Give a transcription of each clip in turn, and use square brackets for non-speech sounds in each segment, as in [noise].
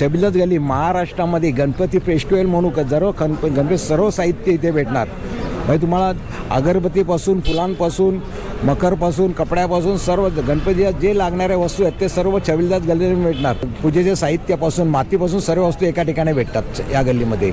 छबिलत गली. महाराष्ट्रामध्ये गणपती फेस्टिवल म्हणू का सर्व गणप गणपती सर्व साहित्य इथे भेटणार. म्हणजे तुम्हाला अगरबत्तीपासून फुलांपासून मकरपासून कपड्यापासून सर्व गणपतीला जे लागणाऱ्या वस्तू आहेत ते सर्व छबिलदास गल्लीमध्ये भेटणार. पूजेच्या साहित्यापासून मातीपासून सर्व वस्तू एका ठिकाणी भेटतात या गल्लीमध्ये.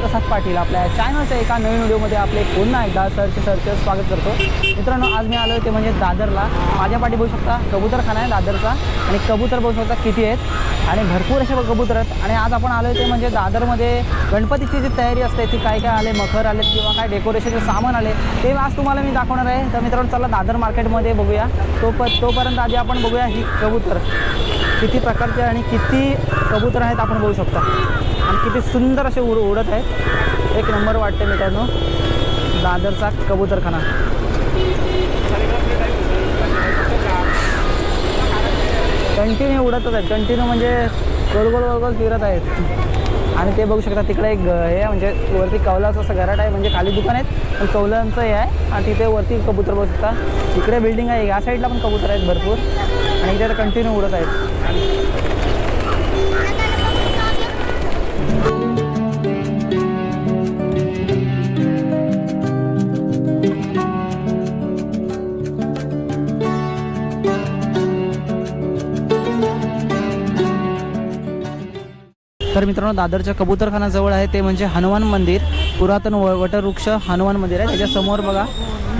प्रसाद पाटील आपल्या चॅनलच्या एका नवीन व्हिडिओमध्ये आपले पुन्हा एकदा सरचे सरचे स्वागत करतो. मित्रांनो आज मी आलो ते म्हणजे दादरला. माझ्या पाठी बघू शकता कबूतरखाना आहे दादरचा. आणि कबूतर बघू शकता किती आहेत. आणि भरपूर असे कबूतर आहेत. आणि आज आपण आलो ते म्हणजे दादरमध्ये. गणपतीची जी तयारी असते ती काय काय आले मखर आले किंवा काय डेकोरेशनचे सामान आले ते आज तुम्हाला मी दाखवणार आहे. तर मित्रांनो चला दादर मार्केटमध्ये बघूया. तो प तोपर्यंत आधी आपण बघूया ही कबूतर. किती प्रकारचे आणि किती कबूतर आहेत आपण बघू शकता. आणि किती सुंदर असे उड उडत आहेत. एक नंबर वाटते मित्रांनो. दादरचा कबूतरखाना. कंटिन्यू उडतच आहेत. कंटिन्यू म्हणजे गोल गोल फिरत आहेत. आणि ते बघू शकता तिकडे एक हे म्हणजे वरती कौलाचं असं घराट आहे म्हणजे खाली दुकान आहेत पण कौलांचं हे आहे. आणि तिथे वरती कबूतर बघू शकता. इकडे बिल्डिंग आहे या साईडला पण कबूतर आहेत भरपूर. आणि इथे कंटिन्यू उडत आहेत. तर मित्रांनो दादरच्या कबूतरखानाजवळ आहे ते म्हणजे हनुमान मंदिर. पुरातन व वटवृक्ष हनुमान मंदिर आहे. त्याच्यासमोर बघा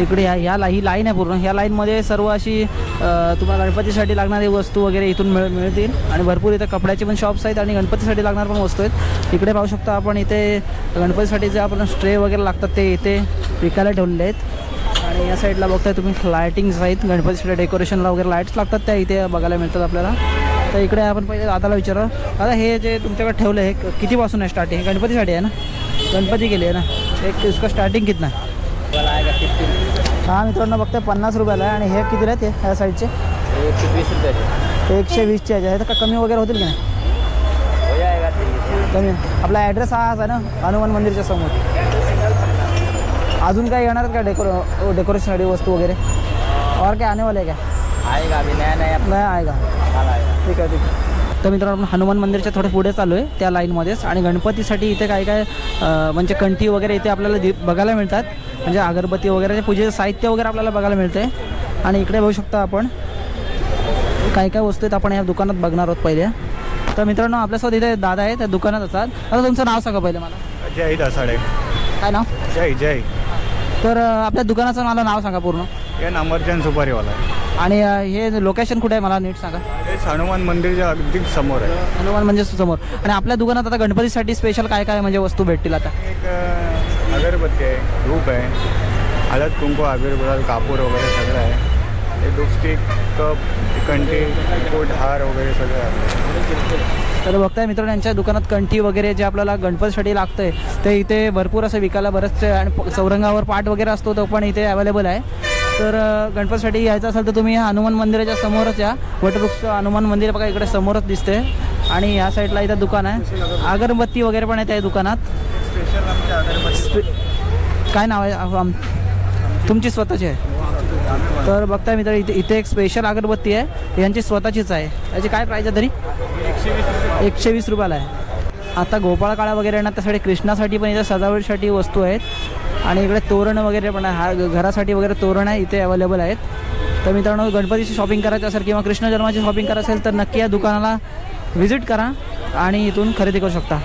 इकडे ह्या ह्या ला ही लाईन आहे पूर्ण. ह्या लाईनमध्ये सर्व अशी तुम्हाला गणपतीसाठी लागणारी वस्तू वगैरे इथून मिळ मिळतील. आणि भरपूर इथे कपड्याचे पण शॉप्स आहेत आणि गणपतीसाठी लागणार पण वस्तू आहेत. इकडे पाहू शकता आपण इथे गणपतीसाठी जे आपण स्ट्रे वगैरे लागतात ते इथे विकायला ठेवलेले आहेत. आणि या साईडला बघताय तुम्ही लायटिंग्स आहेत. गणपतीसाठी डेकोरेशनला वगैरे लाईट्स लागतात. त्या इथे बघायला मिळतात आपल्याला. तर इकडे आपण पहिले दादाला विचारू. दादा हे जे तुमच्याकडे ठेवलं आहे क- कितीपासून आहे स्टार्टिंग गणपतीसाठी आहे ना? गणपती केली आहे ना? एक इसका स्टार्टिंग कितना? है? हा मित्रांनो बघताय पन्नास रुपयाला आहे. आणि हे किती आहेत हे ह्या साईडचे एकशे वीस रुपयाचे एकशे वीसचे आहे तर का कमी वगैरे होतील की नाही? हो कमी. आपला ॲड्रेस हा आहे ना हनुमान मंदिरच्या समोर. अजून काय येणार का डेकोर डेकोरेशनसाठी वस्तू वगैरे? और काय आने वाले आहे काय? आएगा अभी नया नया नाही आहे का? आएगा ठीक आहे ठीक आहे. तर मित्रांनो आपण हनुमान मंदिरच्या थोडे पुढे चालू आहे त्या लाईनमध्येच. आणि गणपतीसाठी इथे काय काय म्हणजे कंठी वगैरे इथे आपल्याला दि बघायला मिळतात. म्हणजे अगरबत्ती वगैरे पूजेचं साहित्य वगैरे आपल्याला बघायला मिळते आणि इकडे बघू शकता आपण काय काय वस्तू आहेत आपण या दुकानात बघणार आहोत पहिले. तर मित्रांनो आपल्यासोबत इथे दादा आहे त्या दुकानात असतात. आता तुमचं नाव सांगा पहिले मला. जय दसाडे काय नाव? जय जय. तर आपल्या दुकानाचं मला नाव सांगा पूर्ण. हे नंबरचंद सुपारीवाला. आहे आणि अं, हे लोकेशन कुठे आहे? मला नीट सांगा. हनुमान मंदिरच्या अगदी समोर आहे. हनुमान म्हणजे समोर. आणि आपल्या दुकानात आता गणपतीसाठी स्पेशल काय काय म्हणजे वस्तू भेटतील आता? एक अ, अगरबत्ती आहे धूप आहे हळद कुंकू गुलाल कापूर वगैरे सगळं आहे. धूपस्टिक कप कंठी कोट हार वगैरे सगळं आहे. तर बघताय मित्रांनो यांच्या दुकानात कंठी वगैरे जे आपल्याला गणपतीसाठी लागतंय ते इथे भरपूर असं विकायला बरंचसे आणि प- चौरंगावर पाट वगैरे असतो तो पण इथे अवेलेबल आहे. तर गणपतीसाठी यायचं असेल तर तुम्ही हनुमान मंदिराच्या समोरच या. वटवृक्ष हनुमान मंदिर बघा इकडे समोरच दिसते. आणि या साईडला इथं दुकान आहे. अगरबत्ती वगैरे पण आहे त्या दुकानात. स्पे- काय नाव आहे? तुमची स्वतःची आहे. तर बघताय मित्र इथे इथे एक स्पेशल अगरबत्ती आहे. यांची स्वतःचीच आहे. याची काय प्राईज आहे तरी? एकशे वीस रुपयाला आहे. आता गोपाळ काळा वगैरे येणार त्यासाठी कृष्णासाठी पण इथे सजावटीसाठी वस्तू आहेत. आणि इकडे तोरण वगैरे पण हा घरासाठी वगैरे तोरण आहे इथे अवेलेबल आहेत. तर मित्रांनो गणपतीची शॉपिंग करायची असेल किंवा कृष्ण जन्माची शॉपिंग करायची असेल तर नक्की या दुकानाला व्हिजिट करा आणि इथून खरेदी करू शकता.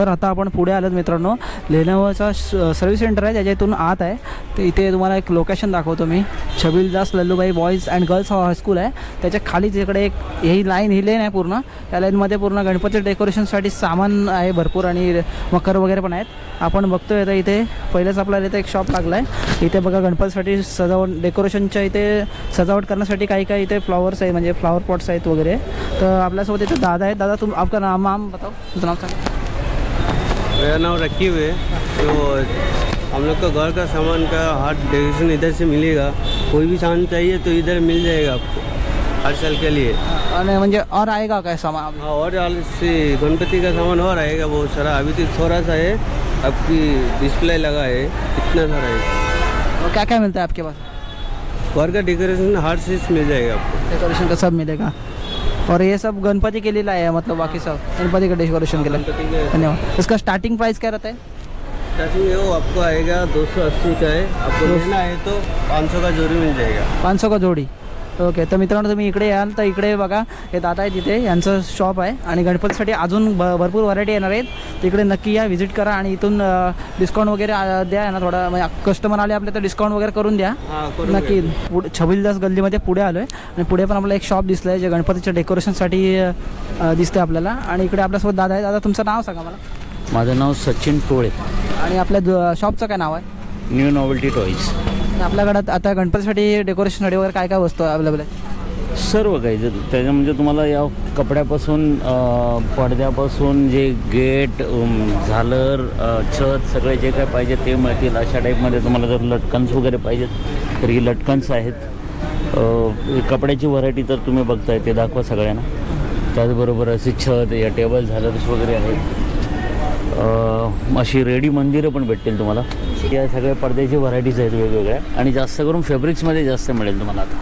तर- आता आपण पुढे आलोत मित्रांनो. लेनोवाचा सर्व्हिस सेंटर आहे त्याच्या इथून आत आहे. तर इथे तुम्हाला एक लोकेशन दाखवतो मी. Chhabildas Lallubhai boys and girls high school आहे. त्याच्या खालीच इकडे एक ही लाईन ही लेन आहे पूर्ण. त्या लाईनमध्ये पूर्ण गणपती डेकोरेशनसाठी सामान आहे भरपूर आणि मकर वगैरे पण आहेत. आपण बघतोय आता इथे पहिलेच आपल्याला इथे एक शॉप लागला आहे इथे बघा गणपतीसाठी सजावट डेकोरेशनच्या इथे सजावट करण्यासाठी काही काही इथे फ्लॉवर्स आहे म्हणजे फ्लॉवर पॉट्स आहेत वगैरे. तर आपल्यासोबत इथे दादा आहेत. दादा तुम आपका नाम आम बताओ. तुझं नाव सांगा. मेरा नाम रकीब है तो हम लोग का घर का सामान का हर डेकोरेशन इधर से मिलेगा। कोई भी सामान चाहिए तो इधर मिल जाएगा आपको हर साल के लिए। म्हणजे और आएगा क्या सामान हाँ और से गणपति का सामान और आएगा बहुत सारा अभी तो थोड़ा सा है आपकी डिस्प्ले लगा है इतना सारा है। और क्या क्या मिलता है आपके पास? घर का डेकोरेशन हर चीज़ मिल जाएगा आपको। डेकोरेशन का सब मिलेगा। और ये सब गणपति के लिए लाए हैं मतलब बाकी सब। गणपति का डेकोरेशन के लिए। धन्यवाद। इसका स्टार्टिंग प्राइस क्या रहता है? स्टार्टिंग है वो आपको आएगा दो सौ अस्सी का है। आपको लेना है तो पाँच सौ का जोड़ी मिल जाएगा। पाच सौ का जोडी। ओके तर मित्रांनो तुम्ही इकडे याल तर इकडे बघा हे दादा आहे तिथे यांचं शॉप आहे आणि गणपतीसाठी अजून भ भरपूर व्हरायटी येणार आहेत. तिकडे नक्की या व्हिजिट करा आणि इथून डिस्काउंट वगैरे द्या ना थोडा म्हणजे कस्टमर आले आपले तर डिस्काउंट वगैरे करून द्या. हाँ। नक्की पुढे छबिलदास गल्लीमध्ये पुढे आलो आहे आणि पुढे पण आपलं एक शॉप दिसलं आहे जे गणपतीच्या डेकोरेशनसाठी दिसतं आपल्याला. आणि इकडे आपल्यासोबत दादा आहे. दादा तुमचं नाव सांगा मला. माझं नाव सचिन टोळे. आणि आपल्या शॉपचं काय नाव आहे? न्यू नॉवेल्टी टॉईज आपल्याकडं आता गणपतीसाठी डेकोरेशनसाठी वगैरे काय काय वस्तू अवेलेबल आहे सर्व काही. जर त्याच्या म्हणजे तुम्हाला या कपड्यापासून पडद्यापासून जे गेट झालर छत सगळे जे काय पाहिजे ते मिळतील. अशा टाईपमध्ये तुम्हाला जर लटकन्स वगैरे पाहिजेत तर ही लटकन्स आहेत. कपड्याची व्हरायटी तर तुम्ही बघताय ते दाखवा सगळ्यांना. त्याचबरोबर असे छत या टेबल झालर्स वगैरे आहेत. अशी रेडी मंदिरं पण भेटतील तुम्हाला. या सगळ्या पडद्याची व्हरायटीज आहेत वेगवेगळ्या. आणि जास्त करून फेब्रिक्समध्ये जास्त मिळेल तुम्हाला आता.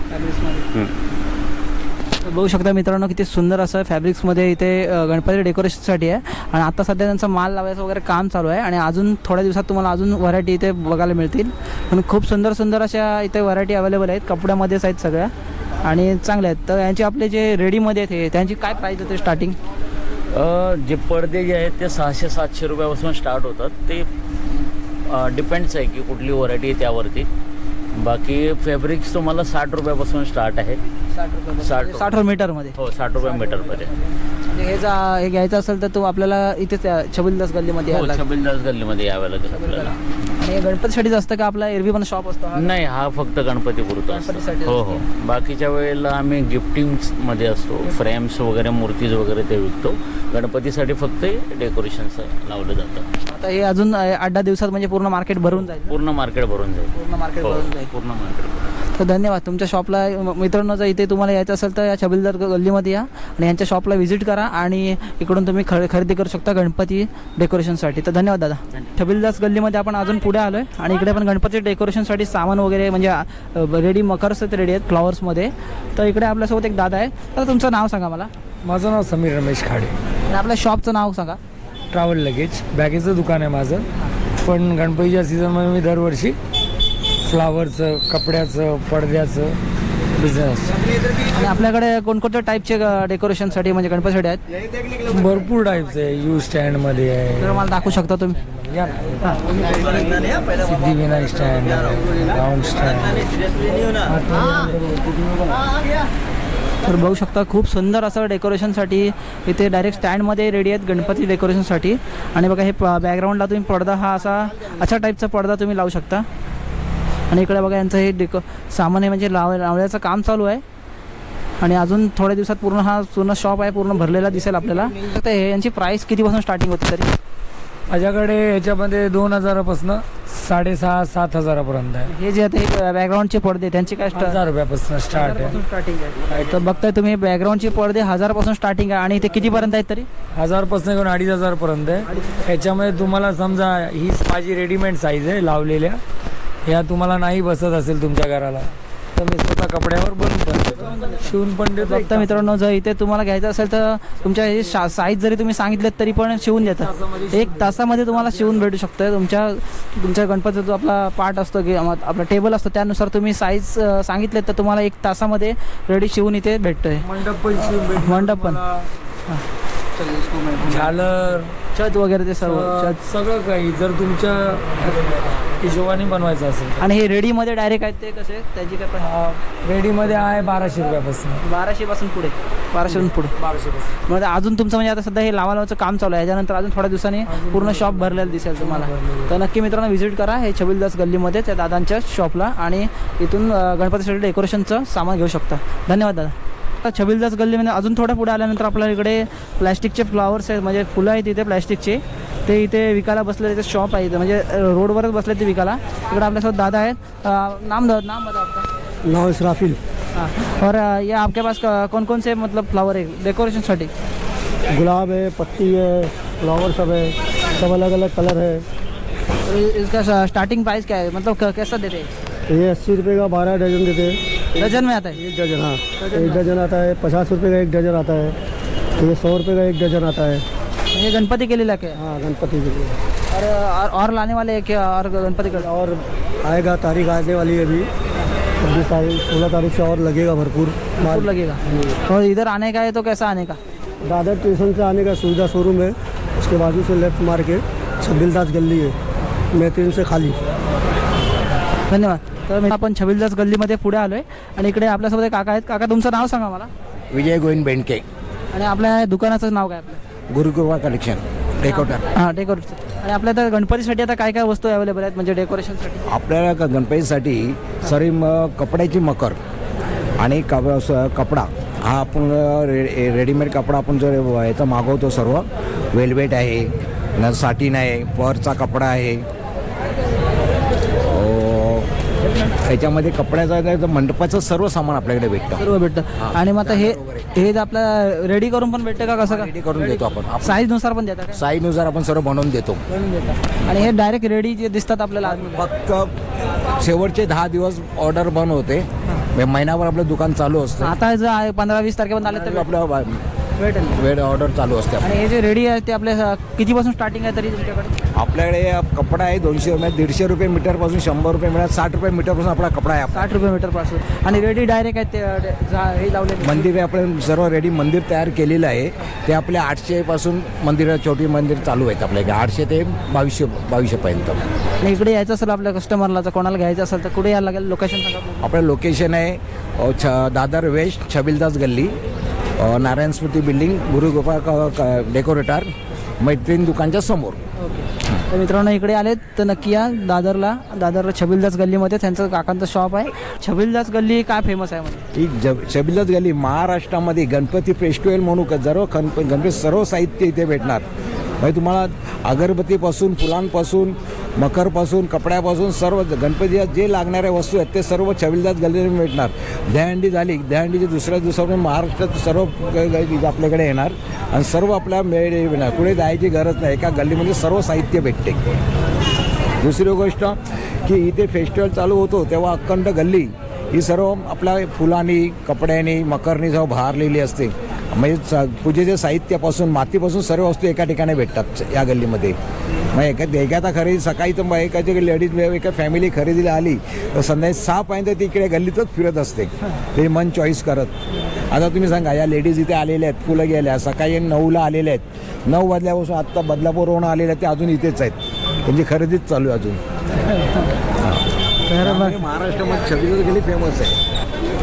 बघू शकता मित्रांनो किती सुंदर असं फॅब्रिक्समध्ये इथे अ, गणपती डेकोरेशनसाठी आहे. आणि आता सध्या त्यांचा माल लावायचं वगैरे काम चालू आहे. आणि अजून थोड्या दिवसात तुम्हाला अजून व्हरायटी इथे बघायला मिळतील. पण खूप सुंदर सुंदर अशा इथे व्हरायटी अवेलेबल आहेत. कपड्यामध्येच आहेत सगळ्या. आणि चांगल्या आहेत. तर यांचे आपले जे रेडीमध्ये आहेत हे त्यांची काय प्राईस होते स्टार्टिंग जे पडदे जे आहेत ते सहाशे सातशे रुपयापासून स्टार्ट होतात. ते डिपेंड्स आहे की कुठली व्हरायटी आहे त्यावरती. बाकी फॅब्रिक्स तुम्हाला साठ रुपयापासून स्टार्ट आहे. साठ रुपये साठ साठ मीटरमध्ये. हो साठ रुपये मीटरमध्ये. म्हणजे हे जा हे घ्यायचं असेल तर तो आपल्याला इथेच छबिलदास गल्लीमध्ये हो. छबिलदास गल्लीमध्ये यावं लागेल आपल्याला. आणि हे गणपतीसाठीच असतं का आपला एरवी पण शॉप असतो हा? नाही हा फक्त गणपती पुरतो गणपतीसाठी हो हो. बाकीच्या वेळेला आम्ही गिफ्टिंगमध्ये असतो. फ्रेम्स वगैरे मूर्तीज वगैरे ते विकतो. गणपतीसाठी फक्त डेकोरेशनचं लावलं जातं. आता हे अजून अ, आठ दहा दिवसात म्हणजे पूर्ण मार्केट भरून जाईल पूर्ण मार्केट भरून जाईल. पूर्ण मार्केट हो भरून जाईल. पूर्ण मार्केट भरून तर धन्यवाद. तुमच्या शॉपला मित्रांनो जर इथे तुम्हाला यायचं असेल तर या छबिलदार गल्लीमध्ये या आणि यांच्या शॉपला व्हिजिट करा आणि इकडून तुम्ही ख खरेदी करू शकता गणपती डेकोरेशनसाठी तर धन्यवाद दादा. छबिलदास गल्लीमध्ये आपण अजून पुढे आलो आहे आणि इकडे पण गणपती डेकोरेशनसाठी सामान वगैरे म्हणजे रेडी मकर्स आहेत रेडी आहेत फ्लॉवर्समध्ये तर इकडे आपल्यासोबत एक दादा आहे. तर तुमचं नाव सांगा मला. माझं नाव समीर रमेश खाडे. आणि आपल्या शॉपचं नाव सांगा. ट्रॅव्हल लगेज बॅगेचं दुकान आहे माझं. पण गणपतीच्या सीझनमध्ये मी दरवर्षी फ्लावरचं कपड्याचं पडद्याचं बिझनेस आणि आपल्याकडे कोणकोणत्या टाईपचे डेकोरेशनसाठी म्हणजे गणपतीसाठी आहेत? भरपूर टाईपचं आहे. यू स्टँडमध्ये तर आहे. मला दाखवू शकता तुम्ही? या ना. सिद्धिविनायक स्टँड राऊंड स्टँड तर बघू शकता खूप सुंदर असं डेकोरेशनसाठी इथे डायरेक्ट स्टँडमध्ये रेडी आहेत गणपती डेकोरेशनसाठी आणि बघा हे बॅकग्राऊंडला तुम्ही पडदा हा असा अशा टाईपचा पडदा तुम्ही लावू शकता. आणि इकडे बघा यांचं हे डेको सामान आहे म्हणजे लाव लावण्याचं काम चालू आहे. आणि अजून थोड्या दिवसात पूर्ण हा पूर्ण शॉप आहे पूर्ण भरलेला दिसेल आपल्याला. तर हे यांची प्राईस कितीपासून स्टार्टिंग होती तरी? माझ्याकडे याच्यामध्ये दोन हजारापासून साडेसहा सात हजारापर्यंत आहे. हे जे आता हे बॅकग्राऊंडचे पडदे त्यांची काय स्टार्ट हजार रुपयापासून स्टार्ट आहे. स्टार्टिंग आहे. तर बघताय तुम्ही बॅकग्राऊंडचे पडदे हजारपासून स्टार्टिंग आहे. आणि ते कितीपर्यंत आहेत तरी? हजारपासून घेऊन अडीच हजारपर्यंत आहे. याच्यामध्ये तुम्हाला समजा हीच माझी रेडीमेड साईज आहे लावलेल्या. ह्या तुम्हाला नाही बसत असेल तुमच्या घराला. तर मी स्वतः कपड्यावर बनवून पण देतो शिवून पण देतो बघता मित्रांनो जर इथे तुम्हाला घ्यायचं असेल तर तुमच्या हे साईज जरी तुम्ही सांगितलेत तरी पण शिवून देतात. एक तासामध्ये तुम्हाला शिवून भेटू शकतं. तुमच्या तुमच्या गणपतीचा जो आपला पार्ट असतो की आम- आपला टेबल असतो त्यानुसार तुम्ही साईज सांगितलेत तर तुम्हाला एक तासामध्ये रेडी शिवून इथे भेटतोय. मंडप पण शिवून भेटतो मंडप पण. तुम्हाला. झालर. छत वगैरे ते सर्व छत सगळं काही. जर तुमच्या हिशोबाने बनवायचं असेल आणि हे रेडीमध्ये डायरेक्ट आहेत ते कसे? त्याची काय price? रेडीमध्ये आहे बाराशे रुपयापासून. बाराशे पासून पुढे. बाराशे पासून पुढे. बाराशे पासून मग अजून तुमचं म्हणजे आता सध्या हे लावा लावाचं काम चालू आहे. याच्यानंतर अजून थोड्या दिवसांनी पूर्ण शॉप भरलेलं दिसेल तुम्हाला. तर नक्की मित्रांनो व्हिजिट करा हे छबिलदास गल्लीमध्ये त्या दादांच्या शॉपला आणि इथून गणपतीसाठी डेकोरेशनचं सामान घेऊ शकता. धन्यवाद दादा. छबिलदास गल्लीमध्ये अजून थोडं पुढे आल्यानंतर आपल्याला इकडे प्लॅस्टिकचे फ्लॉवर्स आहेत म्हणजे फुलं आहेत इथे प्लॅस्टिकचे. ते इथे विकायला बसले इथे शॉप आहे इथे म्हणजे रोडवरच बसले ते विकायला. इकडे आपल्यासोबत दादा आहेत. नाम द- नाम बता आपका नाव इस्राफिल हाँ. और ये आपके पास कौन कौन से मतलब फ्लावर है डेकोरेशनसाठी. गुलाब है पत्ती है फ्लावर सब है सब अलग अलग कलर है. इसका स्टार्टिंग प्राइस क्या है? मतलब क- कैसा देते हैं? ये अस्सी रुपये का बारह डजन देते हैं. डजन में आता है? एक डजन हाँ। एक डजन आता है पचास रुपये का एक डजन आता है तो ये सौ रुपये का एक डजन आता है। ये गणपति के लिए लेके हैं। हाँ गणपति के लिए। और और, और लाने वाले हैं क्या? और गणपति का? और आएगा तारीख आने वाली है अभी। छब्बीस तारीख सोलह तारीख से और लगेगा भरपूर भरपूर लगेगा। और इधर आने का है तो कैसा आने का? दादर स्टेशन से आने का सुविधा शोरूम है। उसके बाजू से लेफ़्ट मार के छबिलदास गली है। मेहतरीन से खाली। धन्यवाद। तर मी आपण छबिलदास गल्लीमध्ये पुढे आलो आहे आणि इकडे आपल्यासोबत एक काका आहेत. काका तुमचं नाव सांगा मला. विजय गोविंद बेंडके. आणि आपल्या दुकानाचं नाव काय आपलं? Gurukrupa collection decorator. हां डेकोरेटचं आणि आपल्या आता गणपतीसाठी आता काय काय वस्तू अवेलेबल आहेत? म्हणजे डेकोरेशनसाठी. आपल्याला ग- गणपतीसाठी सरी म कपड्याची मकर आणि कप स- कपडा. हा आपण रे रेडीमेड कपडा आपण जर याचा मागवतो सर्व. वेलवेट आहे न साटीन आहे परचा कपडा आहे अ, त्याच्यामध्ये कपड्याचा मंडपाचं सर्व सामान आपल्याकडे भेटतं. सर्व भेटतं. आणि मग आता हे हे जे आपल्याला रेडी करून पण भेटतं का कसं का? रेडी करून देतो आपण. साईजनुसार पण देतात का? साईजनुसार आपण सर्व बनवून देतो. आणि हे डायरेक्ट रेडी जे दिसतात आपल्याला फक्त शेवटचे दहा दिवस ऑर्डर बंद होते. महिनाभर आपलं दुकान चालू असतं. आता जर पंधरा वीस तारखेपर्यंत आले तर आपलं भेटेल वेळ ऑर्डर चालू असते आणि हे जे रेडी आहे ते आपले अ, कितीपासून स्टार्टिंग आहे तरी तुमच्याकडे? आपल्याकडे कपडा आहे दोनशे रुपये दीडशे रुपये मीटरपासून शंभर रुपये मिळत साठ रुपये मीटरपासून आपला कपडा आहे आपला. साठ रुपये मीटरपासून. आणि रेडी डायरेक्ट आहे ते अ, हे लावले मंदिर आहे आपण सर्व रेडी मंदिर तयार केलेलं आहे. ते आपल्या आठशेपासून मंदिर छोटी मंदिर चालू आहेत आपल्याकडे आठशे ते बावीसशे बावीसशेपर्यंत आणि इकडे यायचं असेल आपल्या कस्टमरला तर कोणाला घ्यायचं असेल तर कुठे यायला लागेल? लोकेशन सांगा. आपलं लोकेशन आहे अ, छ दादर वेस्ट छबिलदास गल्ली. नारायण स्मृती बिल्डिंग गुरुगोपाळ डेकोरेटर मैत्रीण दुकानच्या समोर. तर मित्रांनो इकडे आलेत तर नक्की या दादरला. दादरला छबिलदास गल्लीमध्ये त्यांचं काकांचं शॉप आहे. छबिलदास गल्ली काय फेमस आहे म्हणजे ही ज छबिलदास गल्ली महाराष्ट्रामध्ये गणपती फेस्टिवल म्हणून क- सर्व गणप गणपती सर्व साहित्य इथे भेटणार. म्हणजे तुम्हाला अगरबत्तीपासून फुलांपासून मकरपासून कपड्यापासून सर्व गणपतीला जे लागणाऱ्या वस्तू आहेत ते सर्व छविलदास गल्लीमध्ये भेटणार. दहंडी झाली दहंडीच्या दुसऱ्या दिवसापासून महाराष्ट्रात सर्व आपल्याकडे येणार आणि सर्व आपल्या मेळ येणार कुठे जायची गरज नाही एका गल्लीमध्ये सर्व साहित्य भेटते. दुसरी गोष्ट की इथे फेस्टिवल चालू होतो तेव्हा अखंड गल्ली ही सर्व आपल्या फुलांनी कपड्यांनी मकरनी सर्व भारलेली असते. म्हणजे स- पूजेच्या साहित्यापासून मातीपासून सर्व वस्तू एका ठिकाणी भेटतात या गल्लीमध्ये. मग एका एखादा खरेदी सकाळी तर मग एखादी लेडीज एका फॅमिली खरेदीला आली तर संध्याकाळी सहापर्यंत ती इकडे गल्लीतच फिरत असते. ते मन चॉईस करत. आता तुम्ही सांगा या लेडीज इथे आलेल्या आहेत फुलं गेल्या सकाळी नऊला आलेल्या आहेत. नऊ वाजल्यापासून आत्ता बदलापूरवरून आलेल्या आहेत ते अजून इथेच आहेत. त्यांची खरेदीच चालू आहे अजून. [laughs] महाराष्ट्रामध्ये छबीच गेली फेमस आहे?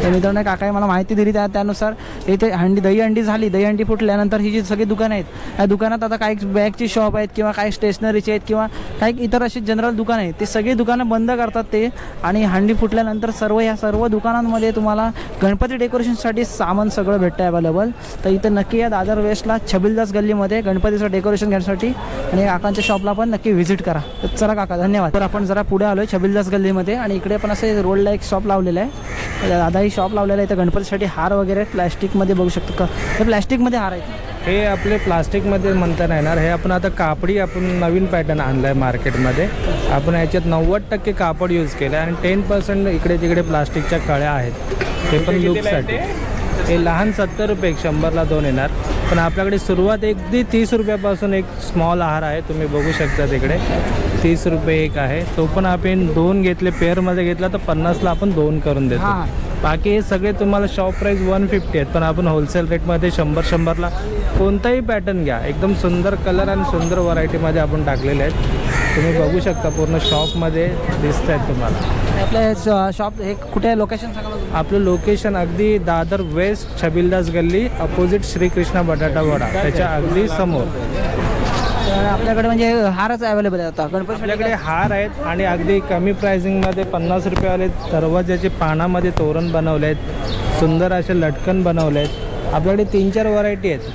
तर मित्रांनो काकाने मला माहिती दिली त्या त्यानुसार इथे हंडी दही हंडी झाली. दही हंडी फुटल्यानंतर ही जी सगळी दुकानं आहेत या दुकानात आता काही बॅगची शॉप आहेत किंवा काही स्टेशनरीचे आहेत किंवा काही इतर अशी जनरल दुकानं आहेत ते सगळी दुकानं बंद करतात ते. आणि हंडी फुटल्यानंतर सर्व ह्या सर्व दुकानांमध्ये तुम्हाला गणपती डेकोरेशनसाठी सामान सगळं भेटतं अवेलेबल तर इथं नक्की या दादर वेस्टला छबिलदास गल्लीमध्ये गणपतीचं डेकोरेशन घेण्यासाठी आणि काकांच्या शॉपला पण नक्की व्हिजिट करा. तर चला काका धन्यवाद. तर आपण जरा पुढे आलो आहे छबिलदास गल्लीमध्ये आणि इकडे पण असे रोडला एक शॉप लावलेलं आहे. दादाही शॉप लावलेलं आहे. तर गणपतीसाठी हार वगैरे प्लॅस्टिकमध्ये बघू शकतो का? हे प्लॅस्टिकमध्ये हार आहेत. हे आपले प्लास्टिकमध्ये म्हणता नाही येणार. हे आपण आता कापडी आपण नवीन पॅटर्न आणला आहे मार्केटमध्ये आपण याच्यात नव्वद टक्के कापड यूज केलं आहे आणि टेन पर्सेंट इकडे तिकडे प्लास्टिकच्या कळ्या आहेत. ते पण लुकसाठी हे लहान सत्तर रुपये एक शंभरला दोन येणार. पण आपल्याकडे सुरुवात अगदी तीस रुपयापासून एक स्मॉल आहार आहे. तुम्ही बघू शकता तिकडे. तीस रुपये एक आहे. तो पण आपण दोन घेतले पेअरमध्ये घेतला तर पन्नासला आपण दोन करून देतो. हां. बाकी हे सगळे तुम्हाला शॉप प्राईस वन फिफ्टी आहेत. पण आपण होलसेल रेटमध्ये शंभर शंभरला कोणताही पॅटर्न घ्या. एकदम सुंदर कलर आणि सुंदर व्हरायटीमध्ये आपण टाकलेले आहेत. तुम्ही बघू शकता पूर्ण शॉपमध्ये दिसत आहेत तुम्हाला. आपल्या शॉप हे कुठे आहे? लोकेशन सांगा. आपलं लोकेशन अगदी दादर वेस्ट छबिलदास गल्ली अपोजिट श्रीकृष्ण बटाटा वडा. त्याच्या अगदी समोर. तर आपल्याकडे म्हणजे हारच अवेलेबल आहे आता. गणपती आपल्याकडे हार आहेत आणि अगदी कमी प्राइसिंगमध्ये पन्नास रुपयावाले दरवाजाचे पानामध्ये तोरण बनवले आहेत सुंदर असे लटकन बनवले आहेत आपल्याकडे तीन चार व्हरायटी आहेत.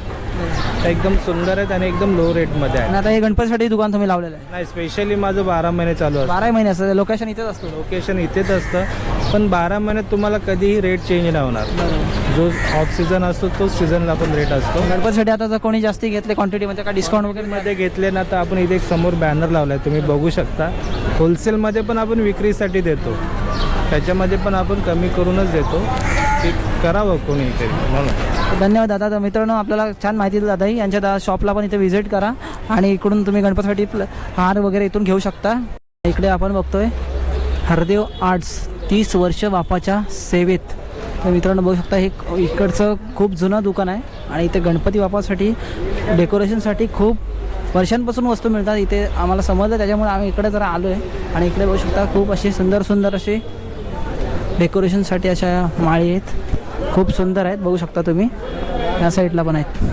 एकदम सुंदर आहेत आणि एकदम लो रेटमध्ये आहे आणि आता हे गणपतीसाठी दुकान तुम्ही लावलेलं आहे. नाही स्पेशली माझं बारा महिने चालू असतं. बारा महिने असतं. लोकेशन इथेच असतो. लोकेशन इथेच असतं. पण बारा महिन्यात तुम्हाला कधीही रेट चेंज नाही होणार. जो ऑफ सीझन असतो तोच सीझनला पण रेट असतो. गणपतीसाठी आता जर कोणी जास्ती घेतले क्वांटिटीमध्ये काय डिस्काउंट वगैरे मिळेल? मध्ये घेतले ना तर आपण इथे एक समोर बॅनर लावलाय. तुम्ही बघू शकता. होलसेलमध्ये पण आपण विक्रीसाठी देतो. त्याच्यामध्ये पण आपण कमी करूनच देतो. की करावं कोणी म्हणून. धन्यवाद दादा. तर मित्रांनो आपल्याला छान माहिती दिली दादा यांच्या दा शॉपला पण इथे व्हिजिट करा. आणि इकडून तुम्ही गणपतीसाठी प्ल- हार वगैरे इथून घेऊ शकता. इकडे आपण बघतोय हरदेव आर्ट्स तीस वर्ष बापाच्या सेवेत. तर मित्रांनो बघू शकता हे क- इकडचं खूप जुनं दुकान आहे. आणि इथे गणपती बापासाठी डेकोरेशनसाठी खूप वर्षांपासून वस्तू मिळतात. इथे आम्हाला समजलं त्याच्यामुळे आम्ही इकडे जरा आलो आहे आणि इकडे बघू शकता खूप असे सुंदर सुंदर असे डेकोरेशनसाठी अशा माळी आहेत. खूप सुंदर आहेत बघू शकता तुम्ही. या साईडला पण आहेत.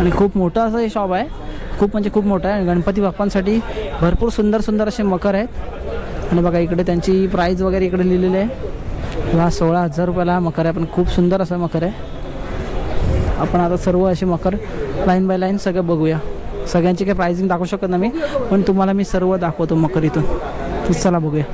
आणि खूप मोठं असं हे शॉप आहे. खूप म्हणजे खूप मोठं आहे. आणि गणपती बाप्पांसाठी भरपूर सुंदर सुंदर असे मकर आहेत. आणि बघा इकडे त्यांची प्राईज वगैरे इकडे लिहिलेली आहे. हा सोळा हजार रुपयाला हा मकर आहे. पण खूप सुंदर असा मकर आहे. आपण आता सर्व असे मकर लाईन बाय लाईन सगळं बघूया. सगळ्यांची काही प्राइसिंग दाखवू शकत नाही मी पण तुम्हाला मी सर्व दाखवतो मकर इथून. चला बघूया.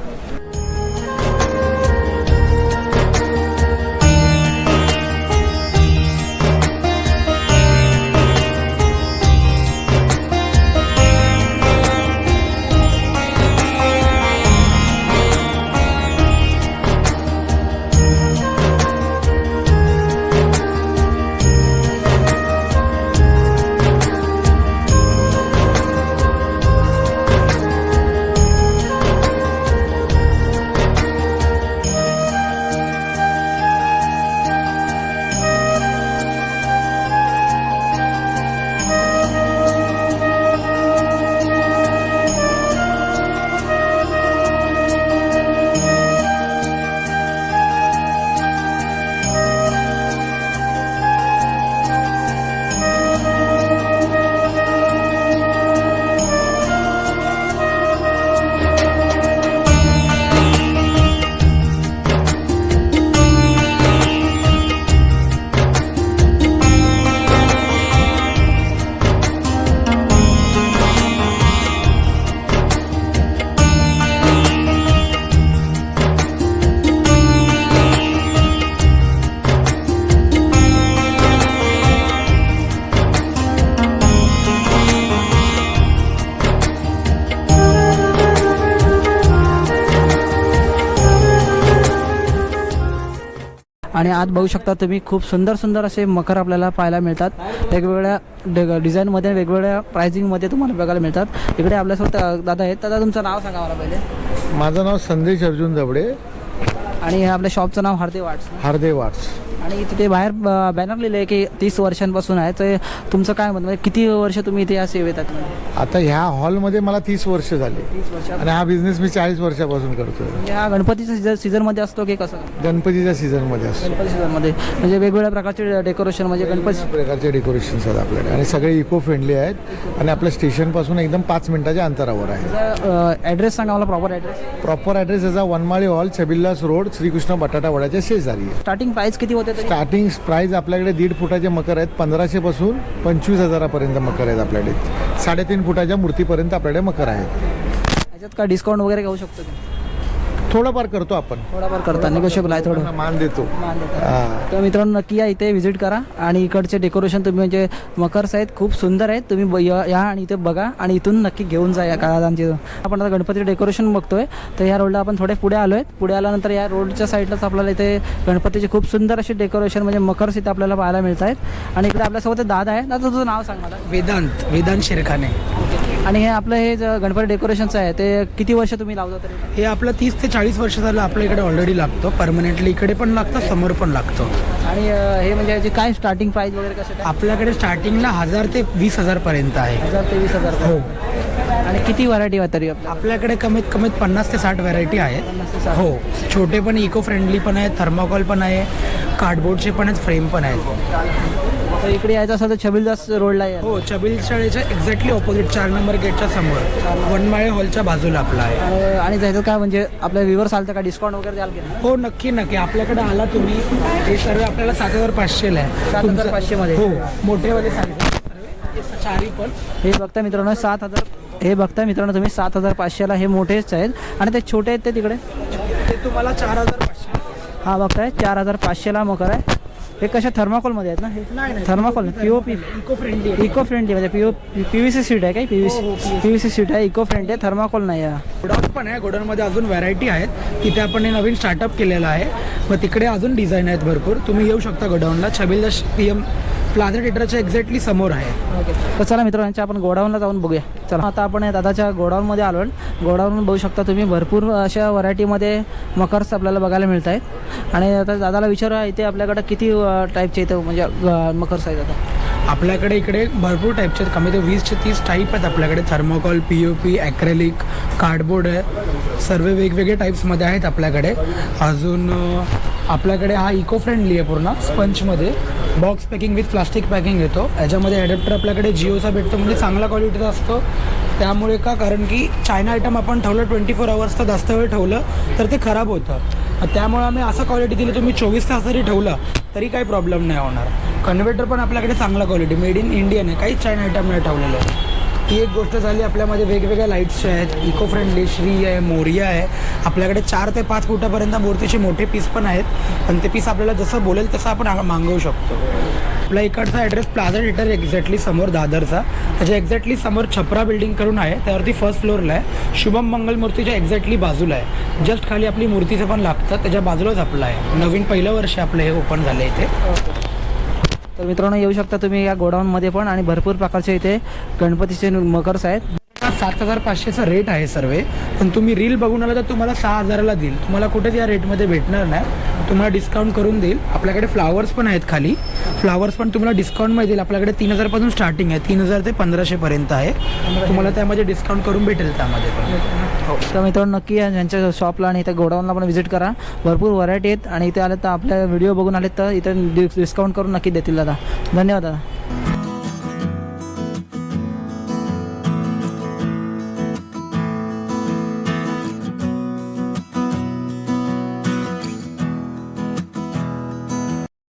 आणि आत बघू शकता तुम्ही खूप सुंदर सुंदर असे मकर आपल्याला पाहायला मिळतात. वेगवेगळ्या डे डिझाईनमध्ये वेगवेगळ्या प्राइसिंगमध्ये तुम्हाला बघायला मिळतात. इकडे आपल्यासोबत दादा आहेत. दादा तुमचं नाव सांगा मला पहिले. माझं नाव संदेश अर्जुन जबडे. आणि आपल्या शॉपचं नाव हरदेव आर्ट्स हार्दे वाट्स. आणि तिथे बाहेर बॅनर लिहिलं आहे की तीस वर्षांपासून आहे. तर तुमचं काय मत म्हणजे किती वर्ष तुम्ही इथे या सेवेत आहात? आता ह्या हॉलमध्ये मला तीस वर्ष झाली. आणि हा बिझनेस मी चाळीस वर्षापासून करतोय. म्हणजे हा गणपतीच्या सीझन सीझनमध्ये असतो की कसं? गणपतीच्या सीझनमध्ये असतो. गणपती सीझनमध्ये म्हणजे वेगवेगळ्या प्रकारचे डेकोरेशन म्हणजे गणपती प्रकारचे डेकोरेशन्स आहेत आपल्याकडे. आणि सगळे इको फ्रेंडली आहेत. आणि आपल्या स्टेशनपासून एकदम पाच मिनिटाच्या अंतरावर आहे. ॲड्रेस सांगा मला प्रॉपर ॲड्रेस प्रॉपर ॲड्रेस याचा वनमाळी हॉल छबिल्लास रोड श्रीकृष्ण बटाटा वड्याच्या शेजारी स्टार्टिंग प्राइस किती होते? स्टार्टिंग प्राईस आपल्याकडे दीड फुटाचे मकर आहेत पंधराशे पासून पंचवीस हजारापर्यंत मकर आहेत आपल्याकडे. साडेतीन फुटाच्या मूर्तीपर्यंत आपल्याकडे मकर आहेत. याच्यात काय डिस्काउंट वगैरे घेऊ शकतो का? थोडंफार करतो आपण. थोडाफार करता निगोशिएबल आहे थोडं. मान देतो. मान देता. हा. तर मित्रांनो नक्की या इथे व्हिजिट करा आणि इकडचे डेकोरेशन तुम्ही म्हणजे मकर्स आहेत खूप सुंदर आहेत. तुम्ही ब- या या आणि इथे बघा आणि इथून नक्की घेऊन जा या काळांची आपण आता गणपती डेकोरेशन बघतोय. तर या रोडला आपण थोडे पुढे आलो आहेत पुढे आल्यानंतर या रोडच्या साईडलाच आपल्याला इथे गणपतीचे खूप सुंदर असे डेकोरेशन म्हणजे मकर्स इथे आपल्याला पाहायला मिळत आहेत आणि इकडे आपल्यासोबत एक दादा आहे. दादा तुझं नाव सांग मला. वेदांत वेदांत शिरखाने. आणि हे आपलं हे जे गणपती डेकोरेशनचं आहे ते किती वर्ष तुम्ही लावता तरी? हे आपलं तीस ते चाळीस वर्ष झालं आपल्या इकडे ऑलरेडी लागतो. परमनंटली इकडे पण लागतं समोर पण लागतो. आणि अं, हे म्हणजे याची काय स्टार्टिंग प्राइस वगैरे कसं काय? आपल्याकडे स्टार्टिंगला हजार ते वीस हजार पर्यंत आहे. हजार ते वीस हजार हो. आणि किती व्हरायटी आहे तरी आपल्या आपल्याकडे कमीत कमीत पन्नास ते साठ व्हरायटी आहेत हो. छोटे पण इको फ्रेंडली पण आहेत थर्माकॉल पण आहे कार्डबोर्डचे पण आहेत फ्रेम पण आहेत. तर इकडे यायचं असेल तर छबिलदास रोडला या हो छबिल शाळेच्या एक्झॅक्टली ऑपोजिट चार नंबर गेटच्या समोर. वनमाळे हॉलच्या बाजूला आपला आहे. आणि- जायचं काय म्हणजे आपल्या व्ह्युअर्स आलं तर काय डिस्काउंट वगैरे द्याल की नाही? हो नक्की नक्की. आपल्याकडे आला तुम्ही. हे सर्व आपल्याला सात हजार पाचशेला आहे. 7,500 मध्ये? हो मोठेवाले साईज चारी पण. हे बघता मित्रांनो सात हजार हे बघता मित्रांनो तुम्ही सात हजार पाचशेला हे मोठेच आहेत. आणि ते छोटे आहेत ते तिकडे? ते तुम्हाला चार हजार पाचशे. हा बघताय. चार हजार पाचशेला मकर आहे. हे कशा थर्माकोलमध्ये आहेत ना? हे नाही नाही. Thermocol POP eco friendly eco friendly म्हणजे P O P V C seat आहे काय? P V C P V C seat आहे इको फ्रेंडली आहे. थर्माकोल नाही आहे. गोडाऊन पण आहे. गोडाऊनमध्ये अजून व्हरायटी आहेत. तिथे आपण हे नवीन स्टार्टअप केलेलं आहे. मग तिकडे अजून डिझाईन आहेत भरपूर. तुम्ही येऊ शकता गोडाऊनला छबिलदास पी एम प्लाझा थिएटरच्या एक्झॅक्टली समोर आहे. तर चला मित्रांनो यांच्या आपण गोडाऊनला जाऊन बघूया. चला. आता आपण दादाच्या गोडाऊनमध्ये आलो गोडाऊन बघू शकता तुम्ही भरपूर अशा व्हरायटीमध्ये मकर्स आपल्याला बघायला मिळत आहेत आणि आता दादाला विचारा इथे आपल्याकडे किती टाईपचे इथे म्हणजे मकर्स आहेत आता? आपल्याकडे इकडे भरपूर टाईपचे आहेत. कमी ते वीसचे तीस टाईप आहेत आपल्याकडे. Thermocol P O P acrylic cardboard आहे सर्व वेगवेगळे टाईप्समध्ये आहेत आपल्याकडे. अजून आपल्याकडे हा इको फ्रेंडली आहे पूर्ण स्पंचमध्ये box packing with plastic packing येतो. याच्यामध्ये ॲडॅप्टर आपल्याकडे जिओचा भेटतो म्हणजे चांगला क्वालिटीचा असतो. त्यामुळे का? कारण की चायना आयटम आपण ठेवलं ट्वेंटी फोर आवर्स तर जास्त वेळ ठेवलं तर ते खराब होतं. त्यामुळे आम्ही असं क्वालिटी दिली तुम्ही चोवीस तास जरी ठेवलं तरी काही प्रॉब्लेम नाही होणार. कन्व्हर्टर पण आपल्याकडे चांगला क्वालिटी मेड इन इंडियन आहे. काहीच चायना आयटम नाही ठेवलेलं. आहे ती एक गोष्ट झाली आपल्यामध्ये वेगवेगळ्या लाईट्सचे आहेत इको फ्रेंडली श्री आहे मोरिया आहे. आपल्याकडे चार ते पाच फुटापर्यंत मूर्तीचे मोठे पीस पण आहेत. पण ते पीस आपल्याला जसं बोलेल तसं आपण मागवू शकतो. आपला इकडचा ॲड्रेस प्लाझा थिएटर एक्झॅक्टली समोर दादरचा. त्याच्या एक्झॅक्टली समोर छपरा बिल्डिंग करून आहे. त्यावरती फर्स्ट फ्लोअरला आहे. शुभम मंगल मूर्तीच्या एक्झॅक्टली बाजूला आहे. जस्ट खाली आपली मूर्तीचं पण लागतं. त्याच्या बाजूलाच आपलं आहे. नवीन पहिलं वर्ष आपलं हे ओपन झालं इथे. तर मित्रांनो येऊ शकता तुम्ही या गोडाऊनमध्ये पण आणि भरपूर प्रकारचे इथे गणपतीचे मकर्स आहेत. सात हजार पाचशेचा रेट आहे सर्व. पण तुम्ही रील बघून आला तर तुम्हाला सहा हजाराला देईल. तुम्हाला कुठेच या रेटमध्ये भेटणार नाही. तुम्हाला डिस्काउंट करून देईल. आपल्याकडे फ्लावर्स पण आहेत खाली. फ्लावर्स पण तुम्हाला डिस्काउंटमध्ये देईल. आपल्याकडे तीन हजारपासून स्टार्टिंग आहे. तीन हजार ते पंधराशेपर्यंत आहे. तुम्हाला त्यामध्ये डिस्काउंट करून भेटेल त्यामध्ये पण. हो. तर मित्रांनो नक्की या यांच्या शॉपला आणि इथे गोडाऊनला पण व्हिजिट करा. भरपूर व्हरायटी आहेत. आणि इथे आले तर आपल्या व्हिडिओ बघून आले तर इथे डिस्काउंट करून नक्की देतील दादा. धन्यवाद दादा.